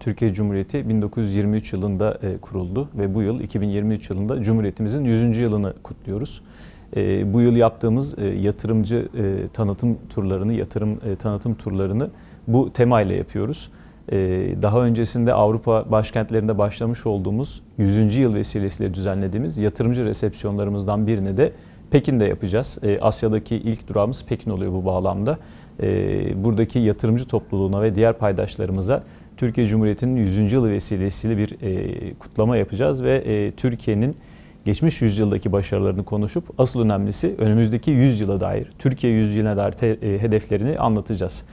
Türkiye Cumhuriyeti 1923 yılında e, kuruldu ve bu yıl 2023 yılında Cumhuriyetimizin 100. yılını kutluyoruz. E, bu yıl yaptığımız e, yatırımcı tanıtım turlarını, yatırım tanıtım turlarını bu temayla yapıyoruz. Daha öncesinde Avrupa başkentlerinde başlamış olduğumuz 100. yıl vesilesiyle düzenlediğimiz yatırımcı resepsiyonlarımızdan birini de Pekin'de yapacağız. E, Asya'daki ilk durağımız Pekin oluyor bu bağlamda. E, buradaki yatırımcı topluluğuna ve diğer paydaşlarımıza Türkiye Cumhuriyeti'nin 100. yılı vesilesiyle bir e, kutlama yapacağız ve e, Türkiye'nin geçmiş yüzyıldaki başarılarını konuşup asıl önemlisi önümüzdeki 100 yıla dair, Türkiye 100 yılına dair te, e, hedeflerini anlatacağız.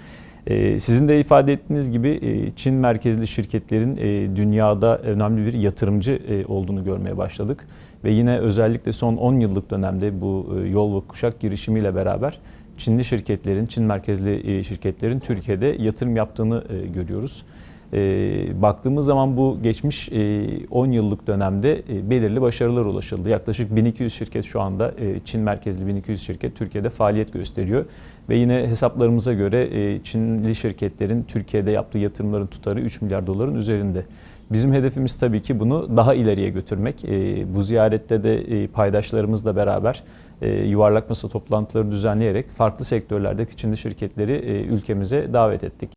E, sizin de ifade ettiğiniz gibi e, Çin merkezli şirketlerin e, dünyada önemli bir yatırımcı e, olduğunu görmeye başladık. Ve yine özellikle son 10 yıllık dönemde bu yol ve kuşak girişimiyle beraber Çinli şirketlerin, Çin merkezli şirketlerin Türkiye'de yatırım yaptığını görüyoruz. E, baktığımız zaman bu geçmiş e, 10 yıllık dönemde e, belirli başarılar ulaşıldı. Yaklaşık 1200 şirket şu anda e, Çin merkezli 1200 şirket Türkiye'de faaliyet gösteriyor. Ve yine hesaplarımıza göre e, Çinli şirketlerin Türkiye'de yaptığı yatırımların tutarı 3 milyar doların üzerinde. Bizim hedefimiz tabii ki bunu daha ileriye götürmek. E, bu ziyarette de e, paydaşlarımızla beraber e, yuvarlak masa toplantıları düzenleyerek farklı sektörlerdeki Çinli şirketleri e, ülkemize davet ettik.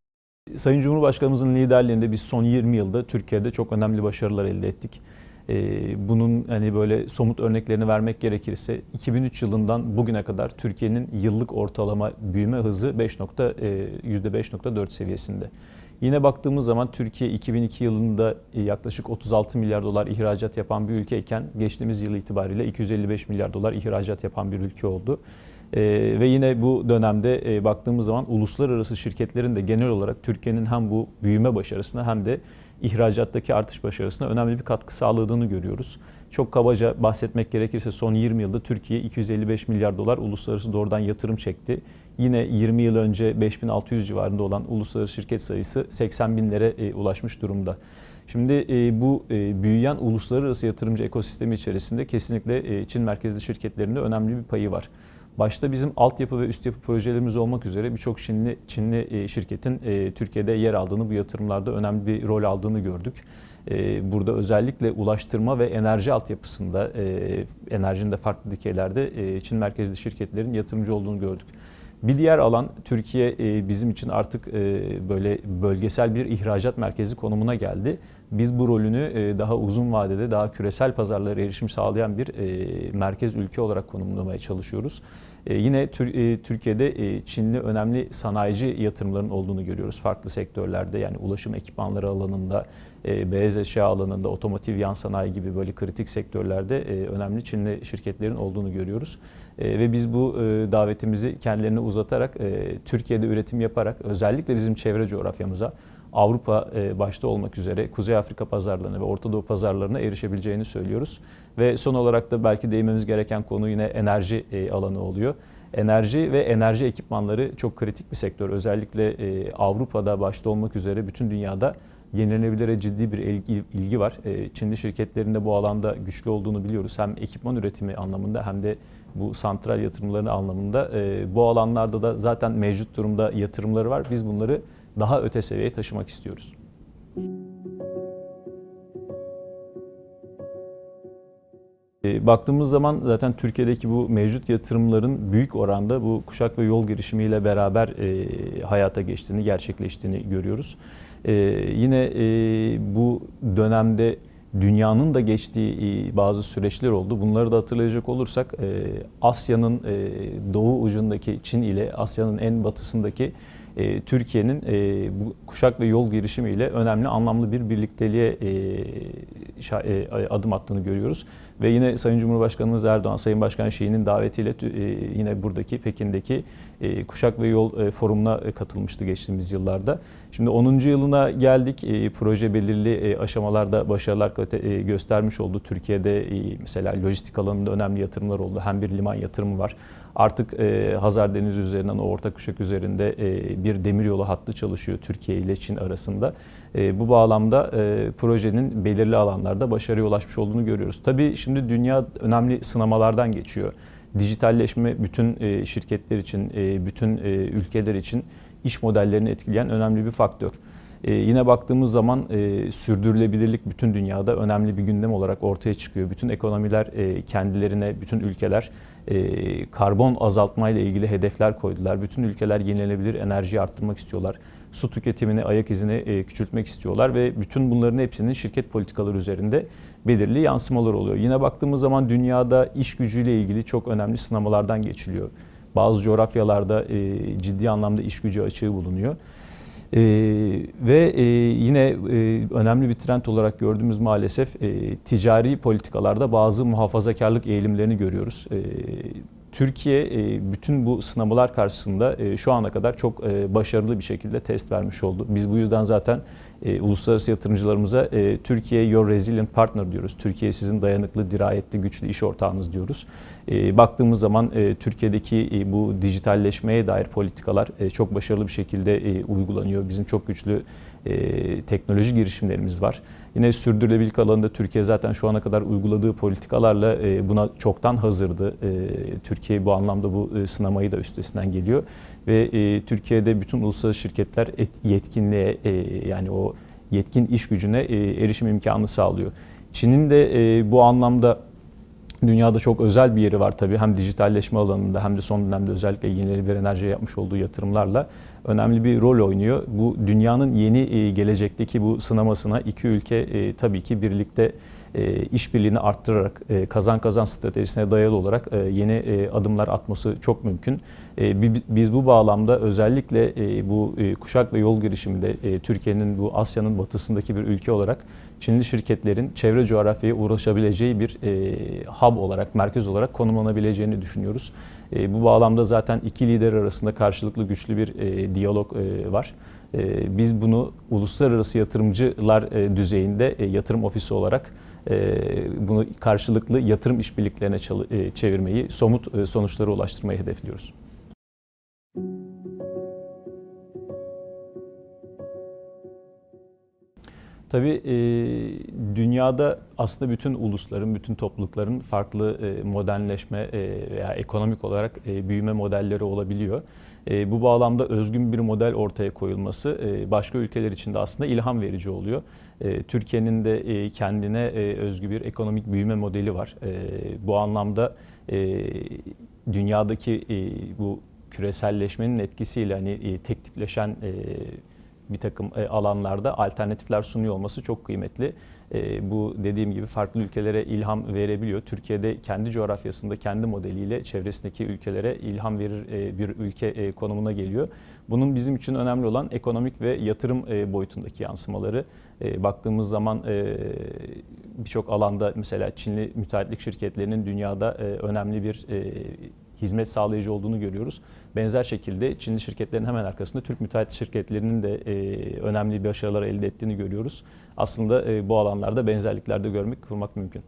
Sayın Cumhurbaşkanımızın liderliğinde biz son 20 yılda Türkiye'de çok önemli başarılar elde ettik. Ee, Bunun hani böyle somut örneklerini vermek gerekirse 2003 yılından bugüne kadar Türkiye'nin yıllık ortalama büyüme hızı 5 nokta, e, %5.4 seviyesinde. Yine baktığımız zaman Türkiye 2002 yılında e, yaklaşık 36 milyar dolar ihracat yapan bir ülkeyken geçtiğimiz yıl itibariyle 255 milyar dolar ihracat yapan bir ülke oldu. Ee, ve yine bu dönemde e, baktığımız zaman uluslararası şirketlerin de genel olarak Türkiye'nin hem bu büyüme başarısına hem de ihracattaki artış başarısına önemli bir katkı sağladığını görüyoruz. Çok kabaca bahsetmek gerekirse son 20 yılda Türkiye 255 milyar dolar uluslararası doğrudan yatırım çekti. Yine 20 yıl önce 5600 civarında olan uluslararası şirket sayısı 80 binlere e, ulaşmış durumda. Şimdi e, bu e, büyüyen uluslararası yatırımcı ekosistemi içerisinde kesinlikle e, Çin merkezli şirketlerin de önemli bir payı var. Başta bizim altyapı ve üst yapı projelerimiz olmak üzere birçok Çinli, Çinli e, şirketin e, Türkiye'de yer aldığını, bu yatırımlarda önemli bir rol aldığını gördük. E, Burada özellikle ulaştırma ve enerji altyapısında, enerjinin de farklı dikeylerde Çin merkezli şirketlerin yatırımcı olduğunu gördük. Bir diğer alan Türkiye bizim için artık böyle bölgesel bir ihracat merkezi konumuna geldi. Biz bu rolünü daha uzun vadede daha küresel pazarlara erişim sağlayan bir merkez ülke olarak konumlamaya çalışıyoruz. Yine Türkiye'de Çinli önemli sanayici yatırımların olduğunu görüyoruz farklı sektörlerde yani ulaşım ekipmanları alanında, beyaz eşya alanında, otomotiv yan sanayi gibi böyle kritik sektörlerde önemli Çinli şirketlerin olduğunu görüyoruz. Ve biz bu davetimizi kendilerine uzatarak Türkiye'de üretim yaparak özellikle bizim çevre coğrafyamıza Avrupa başta olmak üzere Kuzey Afrika pazarlarına ve Orta Doğu pazarlarına erişebileceğini söylüyoruz. Ve son olarak da belki değinmemiz gereken konu yine enerji alanı oluyor. Enerji ve enerji ekipmanları çok kritik bir sektör. Özellikle Avrupa'da başta olmak üzere bütün dünyada yenilenebilire ciddi bir ilgi var. Çinli şirketlerin de bu alanda güçlü olduğunu biliyoruz. Hem ekipman üretimi anlamında hem de bu santral yatırımları anlamında. Bu alanlarda da zaten mevcut durumda yatırımları var. Biz bunları daha öte seviyeye taşımak istiyoruz. Baktığımız zaman zaten Türkiye'deki bu mevcut yatırımların büyük oranda bu kuşak ve yol girişimiyle beraber e, hayata geçtiğini, gerçekleştiğini görüyoruz. E, yine e, bu dönemde dünyanın da geçtiği bazı süreçler oldu. Bunları da hatırlayacak olursak Asya'nın doğu ucundaki Çin ile Asya'nın en batısındaki Türkiye'nin bu kuşak ve yol girişimiyle önemli anlamlı bir birlikteliğe adım attığını görüyoruz. Ve yine Sayın Cumhurbaşkanımız Erdoğan, Sayın Başkan Şii'nin davetiyle yine buradaki Pekin'deki kuşak ve yol forumuna katılmıştı geçtiğimiz yıllarda. Şimdi 10. yılına geldik. Proje belirli aşamalarda başarılar göstermiş oldu. Türkiye'de mesela lojistik alanında önemli yatırımlar oldu. Hem bir liman yatırımı var. Artık Hazar Denizi üzerinden o orta kuşak üzerinde bir demiryolu hattı çalışıyor Türkiye ile Çin arasında. Bu bağlamda projenin belirli alanlarda başarıya ulaşmış olduğunu görüyoruz. Tabii şimdi dünya önemli sınamalardan geçiyor. Dijitalleşme bütün e, şirketler için, e, bütün e, ülkeler için iş modellerini etkileyen önemli bir faktör. E, yine baktığımız zaman e, sürdürülebilirlik bütün dünyada önemli bir gündem olarak ortaya çıkıyor. Bütün ekonomiler e, kendilerine, bütün ülkeler e, karbon azaltmayla ilgili hedefler koydular. Bütün ülkeler yenilenebilir enerjiyi arttırmak istiyorlar. Su tüketimini, ayak izini küçültmek istiyorlar ve bütün bunların hepsinin şirket politikaları üzerinde belirli yansımalar oluyor. Yine baktığımız zaman dünyada iş gücüyle ilgili çok önemli sınamalardan geçiliyor. Bazı coğrafyalarda ciddi anlamda iş gücü açığı bulunuyor. Ee, ve e, yine e, önemli bir trend olarak gördüğümüz maalesef e, ticari politikalarda bazı muhafazakarlık eğilimlerini görüyoruz. E, Türkiye e, bütün bu sınamalar karşısında e, şu ana kadar çok e, başarılı bir şekilde test vermiş oldu. Biz bu yüzden zaten e, uluslararası yatırımcılarımıza e, Türkiye Your Resilient Partner diyoruz. Türkiye sizin dayanıklı, dirayetli, güçlü iş ortağınız diyoruz. E, baktığımız zaman e, Türkiye'deki e, bu dijitalleşmeye dair politikalar e, çok başarılı bir şekilde e, uygulanıyor. Bizim çok güçlü e, teknoloji girişimlerimiz var. Yine sürdürülebilirlik alanında Türkiye zaten şu ana kadar uyguladığı politikalarla e, buna çoktan hazırdı. E, Türkiye bu anlamda bu e, sınamayı da üstesinden geliyor. Ve Türkiye'de bütün uluslararası şirketler et, yetkinliğe yani o yetkin iş gücüne e, erişim imkanı sağlıyor. Çin'in de e, bu anlamda Dünyada çok özel bir yeri var tabii. Hem dijitalleşme alanında hem de son dönemde özellikle yenilenebilir enerjiye yapmış olduğu yatırımlarla önemli bir rol oynuyor. Bu dünyanın yeni e, gelecekteki bu sınamasına iki ülke e, tabii ki birlikte e, işbirliğini arttırarak kazan kazan stratejisine dayalı olarak yeni adımlar atması çok mümkün. Biz bu bağlamda özellikle bu kuşak ve yol girişiminde Türkiye'nin bu Asya'nın batısındaki bir ülke olarak Çinli şirketlerin çevre coğrafyaya uğraşabileceği bir hub olarak, merkez olarak konumlanabileceğini düşünüyoruz. Bu bağlamda zaten iki lider arasında karşılıklı güçlü bir diyalog var. Biz bunu uluslararası yatırımcılar düzeyinde yatırım ofisi olarak bunu karşılıklı yatırım işbirliklerine çevirmeyi, somut sonuçlara ulaştırmayı hedefliyoruz. Tabii e, dünyada aslında bütün ulusların, bütün toplulukların farklı e, modernleşme e, veya ekonomik olarak e, büyüme modelleri olabiliyor. E, bu bağlamda özgün bir model ortaya koyulması e, başka ülkeler için de aslında ilham verici oluyor. E, Türkiye'nin de e, kendine e, özgü bir ekonomik büyüme modeli var. E, bu anlamda e, dünyadaki e, bu küreselleşmenin etkisiyle hani e, tek tipleşen e, bir takım e, alanlarda alternatifler sunuyor olması çok kıymetli. E, bu dediğim gibi farklı ülkelere ilham verebiliyor. Türkiye'de kendi coğrafyasında kendi modeliyle çevresindeki ülkelere ilham verir e, bir ülke konumuna geliyor. Bunun bizim için önemli olan ekonomik ve yatırım boyutundaki yansımaları. Baktığımız zaman birçok alanda mesela Çinli müteahhitlik şirketlerinin dünyada önemli bir hizmet sağlayıcı olduğunu görüyoruz. Benzer şekilde Çinli şirketlerin hemen arkasında Türk müteahhit şirketlerinin de e, önemli başarılar elde ettiğini görüyoruz. Aslında e, bu alanlarda benzerlikler de görmek, kurmak mümkün.